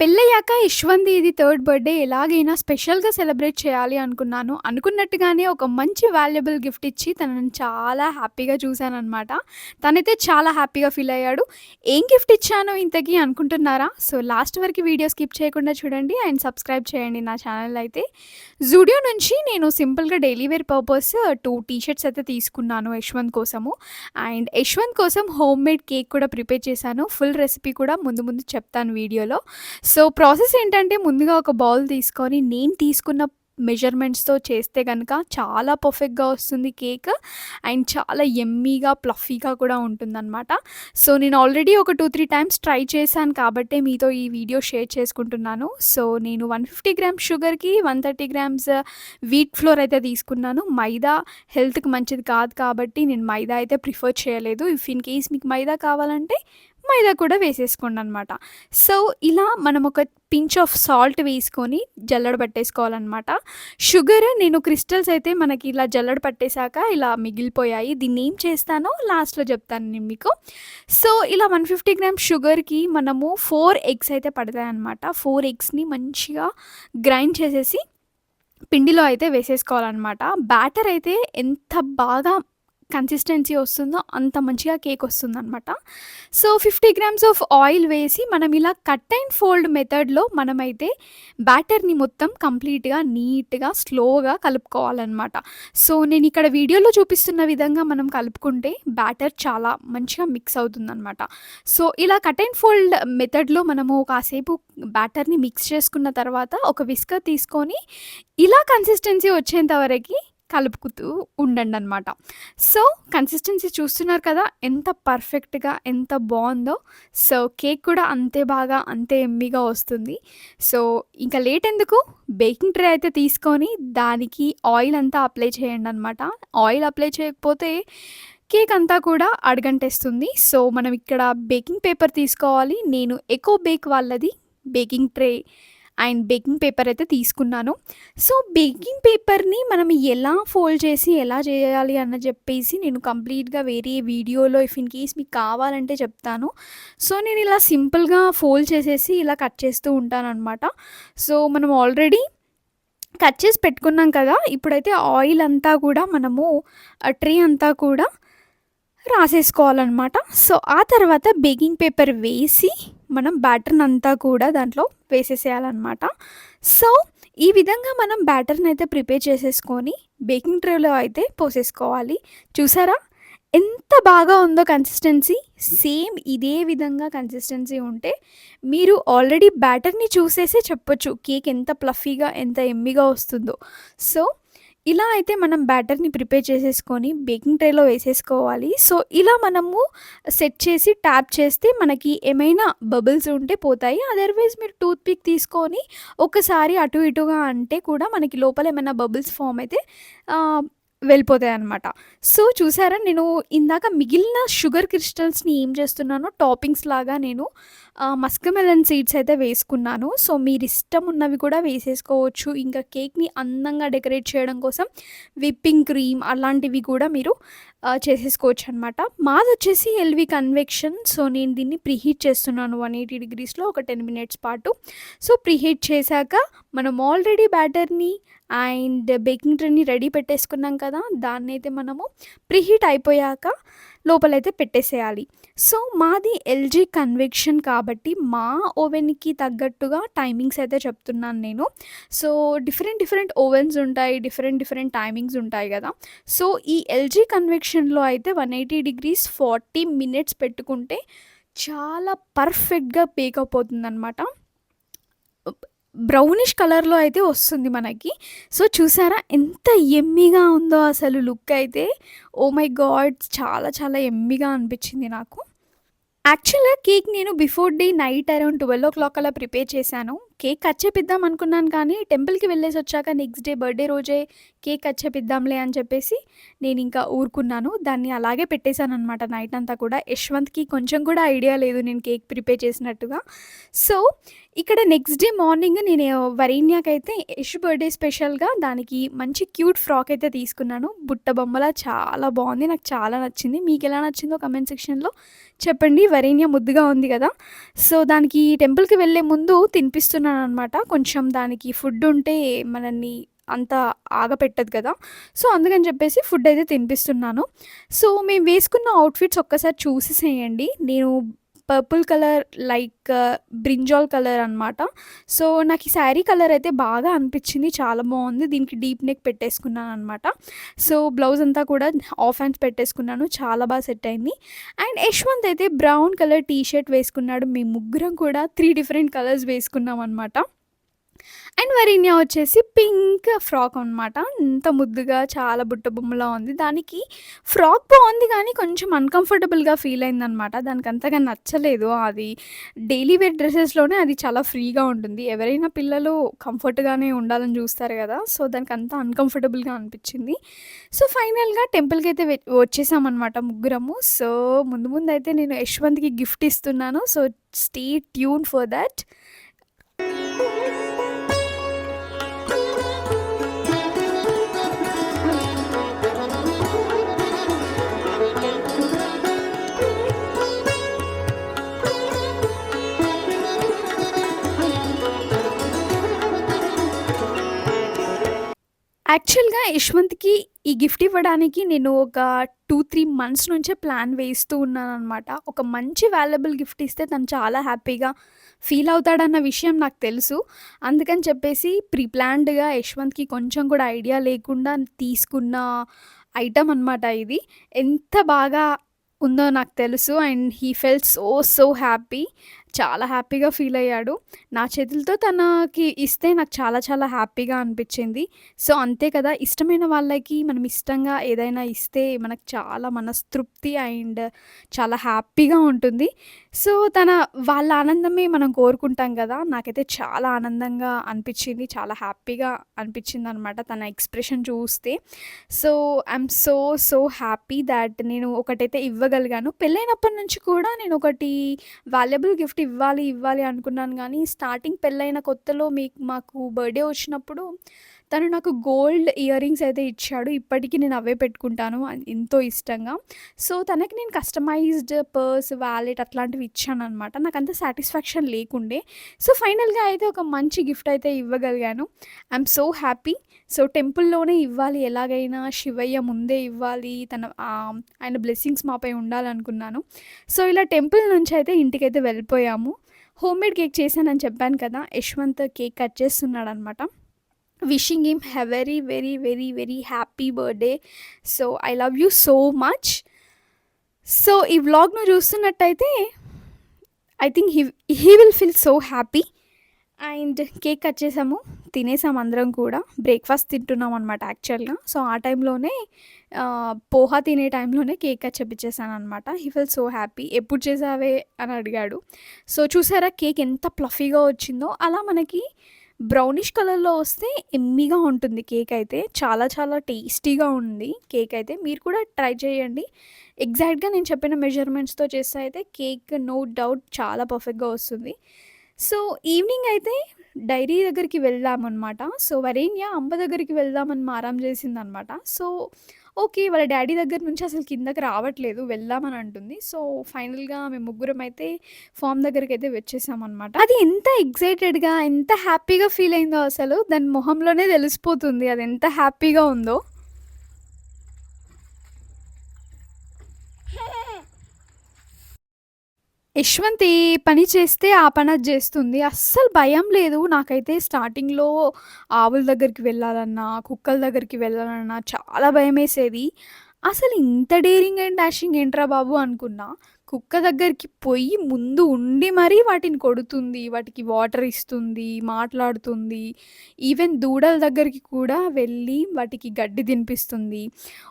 పెళ్ళయ్యాక యశ్వంత్‌ది ఇది third birthday ఎలాగైనా స్పెషల్‌గా సెలబ్రేట్ చేయాలి అనుకున్నాను. అనుకున్నట్టుగానే ఒక మంచి వాల్యుబుల్ గిఫ్ట్ ఇచ్చి తనని చాలా హ్యాపీగా చూశానమాట తనైతే చాలా హ్యాపీగా ఫీల్ అయ్యాడు. ఏం గిఫ్ట్ ఇచ్చాను ఇంతకి అనుకుంటున్నారా? సో, లాస్ట్ వరకు వీడియో స్కిప్ చేయకుండా చూడండి అండ్ సబ్స్క్రైబ్ చేయండి నా ఛానల్ అయితే. జూడియో నుంచి నేను సింపుల్‌గా daily wear purpose two T shirts అయితే తీసుకున్నాను యశ్వంత్ కోసము. అండ్ యశ్వంత్ కోసం హోమ్ మేడ్ కేక్ కూడా ప్రిపేర్ చేశాను. ఫుల్ రెసిపీ కూడా ముందు ముందు చెప్తాను వీడియోలో. సో, ప్రాసెస్ ఏంటంటే ముందుగా ఒక బౌల్ తీసుకొని నేను తీసుకున్న మెజర్‌మెంట్స్‌తో చేస్తే కనుక చాలా పర్ఫెక్ట్‌గా వస్తుంది కేక్. అండ్ చాలా ఎమ్మీగా ప్లఫీగా కూడా ఉంటుందన్నమాట సో, నేను ఆల్రెడీ ఒక 2, 3 టైమ్స్ ట్రై చేశాను కాబట్టే మీతో ఈ వీడియో షేర్ చేసుకుంటున్నాను. సో, నేను 150 గ్రామ్స్ షుగర్‌కి 130 గ్రామ్స్ వీట్ ఫ్లోర్ అయితే తీసుకున్నాను. మైదా హెల్త్‌కి మంచిది కాదు కాబట్టి నేను మైదా అయితే ప్రిఫర్ చేయలేదు. ఇఫ్ ఇన్ కేస్ మీకు మైదా కావాలంటే మైదా కూడా వేసేసుకోండి అనమాట సో, ఇలా మనం ఒక పించ్ ఆఫ్ సాల్ట్ వేసుకొని జల్లడ పట్టేసుకోవాలనమాట. షుగర్ నేను క్రిస్టల్స్ అయితే మనకి ఇలా జల్లడ పట్టేశాక ఇలా మిగిలిపోయాయి. దీన్ని ఏం చేస్తానో లాస్ట్‌లో చెప్తాను నేను మీకు. సో, ఇలా 150 గ్రామ్స్ షుగర్‌కి మనము ఫోర్ ఎగ్స్ అయితే పడతాయన్నమాట ఫోర్ ఎగ్స్‌ని మంచిగా గ్రైండ్ చేసేసి పిండిలో అయితే వేసేసుకోవాలనమాట. బ్యాటర్ అయితే ఎంత బాగా కన్సిస్టెన్సీ వస్తుందో అంత మంచిగా కేక్ వస్తుందనమాట. సో, 50 గ్రామ్స్ ఆఫ్ ఆయిల్ వేసి మనం ఇలా కట్ అండ్ ఫోల్డ్ మెథడ్‌లో మనమైతే బ్యాటర్‌ని మొత్తం కంప్లీట్‌గా, నీట్‌గా, స్లోగా కలుపుకోవాలన్నమాట సో, నేను ఇక్కడ వీడియోలో చూపిస్తున్న విధంగా మనం కలుపుకుంటే బ్యాటర్ చాలా మంచిగా మిక్స్ అవుతుందనమాట. సో, ఇలా కట్ అండ్ ఫోల్డ్ మెథడ్‌లో మనము కాసేపు బ్యాటర్‌ని మిక్స్ చేసుకున్న తర్వాత ఒక విస్కర్ తీసుకొని ఇలా కన్సిస్టెన్సీ వచ్చేంత వరకి కలుపుకుతూ ఉండండనమాట. సో, కన్సిస్టెన్సీ చూస్తున్నారు కదా! ఎంత పర్ఫెక్ట్‌గా ఎంత బాగుందో సో, కేక్ కూడా అంతే బాగా, అంతే ఎమ్మిగా వస్తుంది. సో, ఇంకా లేట్ ఎందుకు బేకింగ్ ట్రే అయితే తీసుకొని దానికి ఆయిల్ అంతా అప్లై చేయండి అనమాట ఆయిల్ అప్లై చేయకపోతే కేక్ అంతా కూడా అడగంటేస్తుంది సో, మనం ఇక్కడ బేకింగ్ పేపర్ తీసుకోవాలి. నేను ఎకో బేక్ వాళ్ళది baking tray and baking paper అయితే తీసుకున్నాను. సో, బేకింగ్ పేపర్‌ని మనం ఎలా ఫోల్డ్ చేసి ఎలా చేయాలి అని చెప్పేసి నేను కంప్లీట్‌గా వేరే వీడియోలో ఇఫ్ ఇన్ కేస్ మీకు కావాలంటే చెప్తాను. సో, నేను ఇలా సింపుల్‌గా ఫోల్డ్ చేసేసి ఇలా కట్ చేస్తూ ఉంటాను అనమాట సో, మనం ఆల్రెడీ కట్ చేసి పెట్టుకున్నాం కదా! ఇప్పుడైతే ఆయిల్ అంతా కూడా మనము ట్రే అంతా కూడా రాసేసుకోవాలనమాట. సో, ఆ తర్వాత బేకింగ్ పేపర్ వేసి మనం బ్యాటర్ని అంతా కూడా దాంట్లో వేసేసేయాలన్నమాట సో, ఈ విధంగా మనం బ్యాటర్‌ని అయితే ప్రిపేర్ చేసేసుకొని బేకింగ్ ట్రేలో అయితే పోసేసుకోవాలి. చూసారా? ఎంత బాగా ఉందో కన్సిస్టెన్సీ. సేమ్ ఇదే విధంగా కన్సిస్టెన్సీ ఉంటే మీరు ఆల్రెడీ బ్యాటర్‌ని చూసేసే చెప్పొచ్చు కేక్ ఎంత ప్లఫీగా ఎంత ఎమ్మిగా వస్తుందో. సో, ఇలా అయితే మనం బ్యాటర్‌ని ప్రిపేర్ చేసేసుకొని బేకింగ్ ట్రేలో వేసేసుకోవాలి. సో, ఇలా మనము సెట్ చేసి ట్యాప్ చేస్తే మనకి ఏమైనా బబుల్స్ ఉంటే పోతాయి. అదర్‌వైజ్ మీరు టూత్ పిక్ తీసుకొని ఒకసారి అటు ఇటుగా అంటే కూడా మనకి లోపల ఏమైనా బబుల్స్ ఫామ్ అయితే వెళ్ళిపోతాయి అనమాట సో, చూసారా నేను ఇందాక మిగిలిన షుగర్ క్రిస్టల్స్‌ని ఏం చేస్తున్నానో టాపింగ్స్ లాగా నేను మస్కమెలన్ సీడ్స్ అయితే వేసుకున్నాను. సో, మీరు ఇష్టం ఉన్నవి కూడా వేసేసుకోవచ్చు. ఇంకా కేక్‌ని అందంగా డెకరేట్ చేయడం కోసం విప్పింగ్ క్రీమ్ అలాంటివి కూడా మీరు చేసేసుకోవచ్చు అనమాట మాది వచ్చేసి ఎల్‌వి కన్వెక్షన్. సో, నేను దీన్ని ప్రీహీట్ చేస్తున్నాను 180 డిగ్రీస్‌లో ఒక 10 మినిట్స్ పాటు. సో, ప్రీహీట్ చేశాక మనం ఆల్రెడీ బ్యాటర్‌ని అండ్ బేకింగ్ ట్రేని రెడీ పెట్టేసుకున్నాం కదా! దాన్నైతే మనము ప్రీహీట్ అయిపోయాక లోపలైతే పెట్టేసేయాలి. సో, మాది ఎల్‌జీ కన్వెక్షన్ కాబట్టి మా ఓవెన్‌కి తగ్గట్టుగా టైమింగ్స్ అయితే చెప్తున్నాను నేను. సో, డిఫరెంట్ డిఫరెంట్ ఓవెన్స్ ఉంటాయి. డిఫరెంట్ డిఫరెంట్ టైమింగ్స్ ఉంటాయి కదా సో, ఈ ఎల్‌జీ కన్వెక్షన్‌లో అయితే 180 డిగ్రీస్ 40 మినిట్స్ పెట్టుకుంటే చాలా పర్ఫెక్ట్‌గా బేక్ అయిపోతుందనమాట. బ్రౌనిష్ కలర్‌లో అయితే వస్తుంది మనకి. సో, చూసారా ఎంత ఎమ్మిగా ఉందో అసలు లుక్ అయితే. Oh my god! చాలా చాలా ఎమ్మిగా అనిపించింది నాకు. యాక్చువల్‌గా కేక్ నేను బిఫోర్ డే నైట్ అరౌండ్ 12:00 అలా ప్రిపేర్ చేశాను. కేక్ కట్ చేపిద్దాం అనుకున్నాను కానీ టెంపుల్‌కి వెళ్ళేసి వచ్చాక నెక్స్ట్ డే బర్త్‌డే రోజే కేక్ కట్ చేపిద్దాంలే అని చెప్పేసి నేను ఇంకా ఊరుకున్నాను. దాన్ని అలాగే పెట్టేశానన్నమాట నైట్ అంతా కూడా. యశ్వంత్‌కి కొంచెం కూడా ఐడియా లేదు నేను కేక్ ప్రిపేర్ చేసినట్టుగా. సో, ఇక్కడ నెక్స్ట్ డే మార్నింగ్ నేను వరీన్యాకైతే యష్ బర్త్‌డే స్పెషల్‌గా దానికి మంచి క్యూట్ ఫ్రాక్ అయితే తీసుకున్నాను. బుట్ట బొమ్మలా చాలా బాగుంది నాకు చాలా నచ్చింది. మీకు ఎలా నచ్చిందో కమెంట్ సెక్షన్‌లో చెప్పండి. వరీన్య ముద్దుగా ఉంది కదా సో, దానికి టెంపుల్‌కి వెళ్ళే ముందు తినిపిస్తున్నాను అనమాట కొంచెం దానికి ఫుడ్ ఉంటే మనల్ని అంత ఆగపెట్టదు కదా! సో, అందుకని చెప్పేసి ఫుడ్ అయితే తినిపిస్తున్నాను. సో, మేము వేసుకున్న అవుట్‌ఫిట్స్ ఒక్కసారి చూసేసేయండి. నేను purple colour like brinjal colour అనమాట. సో, నాకు ఈ శారీ కలర్ అయితే బాగా అనిపించింది చాలా బాగుంది దీనికి డీప్ నెక్ పెట్టేసుకున్నాను అనమాట సో, బ్లౌజ్ అంతా కూడా ఆఫ్ హ్యాండ్స్ పెట్టేసుకున్నాను. చాలా బాగా సెట్ అయింది. అండ్ యశ్వంత్ అయితే బ్రౌన్ కలర్ టీ షర్ట్ వేసుకున్నాడు. మేము ముగ్గురం కూడా త్రీ డిఫరెంట్ కలర్స్ వేసుకున్నాం అనమాట అండ్ వరీన్య వచ్చేసి పింక్ ఫ్రాక్ అనమాట. ఎంత ముద్దుగా చాలా బుట్ట బొమ్మలా ఉంది. దానికి ఫ్రాక్ బాగుంది కానీ కొంచెం అన్‌కంఫర్టబుల్‌గా ఫీల్ అయిందనమాట. దానికి అంతగా నచ్చలేదు. అది డైలీ వేర్ డ్రెస్సెస్లోనే అది చాలా ఫ్రీగా ఉంటుంది. ఎవరైనా పిల్లలు కంఫర్ట్‌గానే ఉండాలని చూస్తారు కదా సో, దానికి అంత అన్‌కంఫర్టబుల్‌గా అనిపించింది సో, ఫైనల్‌గా టెంపుల్కి అయితే వచ్చేసామనమాట ముగ్గురము. సో, ముందు ముందు అయితే నేను యశ్వంత్‌కి గిఫ్ట్ ఇస్తున్నాను. So, stay tune for that gift ఇవ్వడానికి నేను ఒక 2, 3 మంత్స్ నుంచే ప్లాన్ వేస్తూ ఉన్నాను అనమాట ఒక మంచి వాల్యుబుల్ గిఫ్ట్ ఇస్తే తను చాలా హ్యాపీగా ఫీల్ అవుతాడన్న విషయం నాకు తెలుసు. అందుకని చెప్పేసి ప్రీ ప్లాన్డ్‌గా యశ్వంత్‌కి కొంచెం కూడా ఐడియా లేకుండా తీసుకున్న ఐటమ్ అనమాట ఇది. ఎంత బాగా ఉందో నాకు తెలుసు. And he felt so, so happy. చాలా హ్యాపీగా ఫీల్ అయ్యాడు. నా చేతులతో తనకి ఇస్తే నాకు చాలా చాలా హ్యాపీగా అనిపించింది సో, అంతే కదా! ఇష్టమైన వాళ్ళకి మనం ఇష్టంగా ఏదైనా ఇస్తే మనకు చాలా మనస్తృప్తి అండ్ చాలా హ్యాపీగా ఉంటుంది. సో, తన వాళ్ళ ఆనందమే మనం కోరుకుంటాం కదా నాకైతే చాలా ఆనందంగా అనిపించింది చాలా హ్యాపీగా అనిపిచ్చిందనమాట తన ఎక్స్‌ప్రెషన్ చూస్తే. So, I'm so, so happy that నేను ఒకటైతే ఇవ్వగలిగాను. పెళ్ళైనప్పటి నుంచి కూడా నేను ఒకటి వాల్యుబుల్ గిఫ్ట్ ఇవ్వాలి, ఇవ్వాలి అనుకున్నాను. కానీ స్టార్టింగ్ పెళ్ళైన కొత్తలో మీకు మాకు బర్త్‌డే వచ్చినప్పుడు తను నాకు గోల్డ్ ఇయర్ రింగ్స్ అయితే ఇచ్చాడు. ఇప్పటికీ నేను అవే పెట్టుకుంటాను ఎంతో ఇష్టంగా. సో, తనకి నేను కస్టమైజ్డ్ పర్స్, వ్యాలెట్ అట్లాంటివి ఇచ్చానమాట నాకు అంత సాటిస్ఫాక్షన్ లేకుండే. సో, ఫైనల్‌గా అయితే ఒక మంచి గిఫ్ట్ అయితే ఇవ్వగలిగాను. I'm so happy. సో, టెంపుల్‌లోనే ఇవ్వాలి ఎలాగైనా శివయ్య ముందే ఇవ్వాలి. తన ఆయన బ్లెస్సింగ్స్ మాపై ఉండాలనుకున్నాను. సో, ఇలా టెంపుల్ నుంచి అయితే ఇంటికైతే వెళ్ళిపోయాము. హోమ్‌మేడ్ కేక్ చేశానని చెప్పాను కదా! Yashwant cake cut చేస్తున్నాడనమాట. Wishing him a very, very, very, very happy birthday. So, I love you so much. So, ఈ వ్లాగ్ను చూస్తున్నట్టయితే I think he he will feel so happy. And cake cut చేసాము. తినేసాం అందరం కూడా. బ్రేక్‌ఫాస్ట్ తింటున్నాం అనమాట యాక్చువల్‌గా. సో, ఆ టైంలోనే పోహా తినే టైంలోనే కేక్ కట్ అనమాట హీ ఫెల్ట్ సో హ్యాపీ. ఎప్పుడు చేసావే అని అడిగాడు. సో, చూసారా కేక్ ఎంత ప్లఫీగా వచ్చిందో. అలా మనకి బ్రౌనిష్ కలర్‌లో వస్తే ఎమ్మీగా ఉంటుంది కేక్ అయితే. చాలా చాలా టేస్టీగా ఉంది కేక్ అయితే. మీరు కూడా ట్రై చేయండి. ఎగ్జాక్ట్‌గా నేను చెప్పిన మెజర్‌మెంట్స్‌తో చేస్తే అయితే కేక్ నో డౌట్ చాలా పర్ఫెక్ట్‌గా వస్తుంది. సో, ఈవినింగ్ అయితే డైరీ దగ్గరికి వెళ్దామన్నమాట సో, వరేణ్య అంబ దగ్గరికి వెళ్దామని మారం చేసిందనమాట. So, okay. వాళ్ళ డాడీ దగ్గర నుంచి అసలు కిందకి రావట్లేదు. వెళ్దామని అంటుంది. సో, ఫైనల్‌గా మేము ముగ్గురం అయితే ఫామ్ దగ్గరికి అయితే వచ్చేసామన్నమాట అది ఎంత ఎక్సైటెడ్‌గా, ఎంత హ్యాపీగా ఫీల్ అయిందో అసలు దాని మొహంలోనే తెలిసిపోతుంది. అది ఎంత హ్యాపీగా ఉందో. యశ్వంత్ ఏ పని చేస్తే ఆ పని అది చేస్తుంది. అస్సలు భయం లేదు. నాకైతే స్టార్టింగ్‌లో ఆవుల దగ్గరికి వెళ్ళాలన్నా, కుక్కల దగ్గరికి వెళ్ళాలన్నా చాలా భయమేసేది. అసలు ఇంత డేరింగ్ అండ్ డాషింగ్ ఏంట్రా బాబు అనుకున్నా. కుక్క దగ్గరికి పొయ్యి ముందు ఉండి మరీ వాటిని కొడుతుంది. వాటికి వాటర్ ఇస్తుంది, మాట్లాడుతుంది. ఈవెన్ దూడల దగ్గరికి కూడా వెళ్ళి వాటికి గడ్డి తినిపిస్తుంది.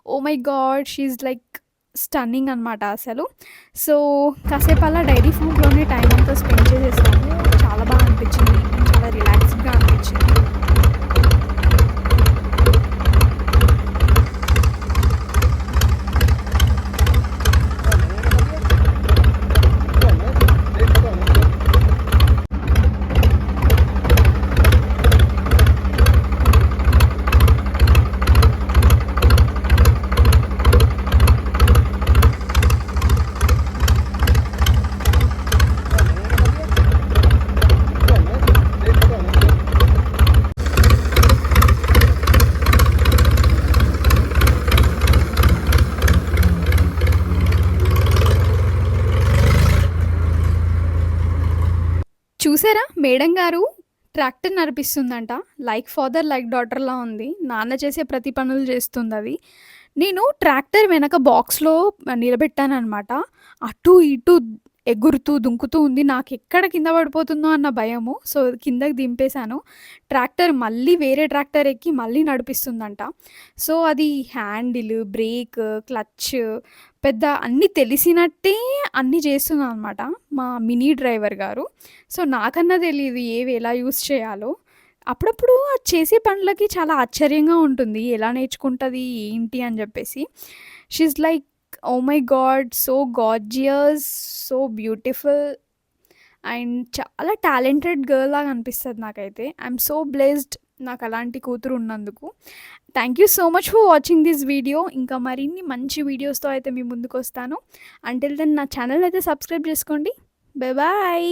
ఓ my god! She like stunning అనమాట అసలు. సో, కాసేపు అలా డైరీ ఫామ్‌లోనే టైం అంతా స్పెండ్ చేసేసాము. చాలా బాగా అనిపించింది. చాలా రిలాక్స్గా అనిపించింది చూసారా? మేడం గారు ట్రాక్టర్ నడిపిస్తుందంట. లైక్ ఫాదర్ లైక్ డాటర్లా ఉంది. నాన్న చేసే ప్రతి పనులు చేస్తుంది అది. నేను ట్రాక్టర్ వెనక బాక్స్లో నిలబెట్టాను అనమాట అటు ఇటు ఎగురుతూ దుంకుతూ ఉంది. నాకు ఎక్కడ కింద పడిపోతుందో అన్న భయము. సో కిందకి దింపేశాను. ట్రాక్టర్ మళ్ళీ వేరే ట్రాక్టర్ ఎక్కి మళ్ళీ నడిపిస్తుందంట. సో అది హ్యాండిల్ బ్రేక్ క్లచ్ పెద్ద అన్నీ తెలిసినట్టే అన్నీ చేస్తున్నాను అనమాట మా మినీ డ్రైవర్ గారు. సో నాకన్నా తెలియదు ఏవి ఎలా యూస్ చేయాలో. అప్పుడప్పుడు అది చేసే పనులకి చాలా ఆశ్చర్యంగా ఉంటుంది. ఎలా నేర్చుకుంటుంది ఏంటి అని చెప్పేసి. She like oh my god so gorgeous so beautiful and చాలా టాలెంటెడ్ గర్ల్ లాగా అనిపిస్తుంది నాకైతే. ఐఎమ్ సో బ్లెస్డ్ నాకు అలాంటి కూతురు ఉన్నందుకు. Thank you so much for watching this video ఇంకా మరిన్ని మంచి వీడియోస్తో అయితే మీ ముందుకు వస్తాను అంటిల్ దెన్ నా ఛానల్ అయితే సబ్స్క్రైబ్ చేసుకోండి. బాయ్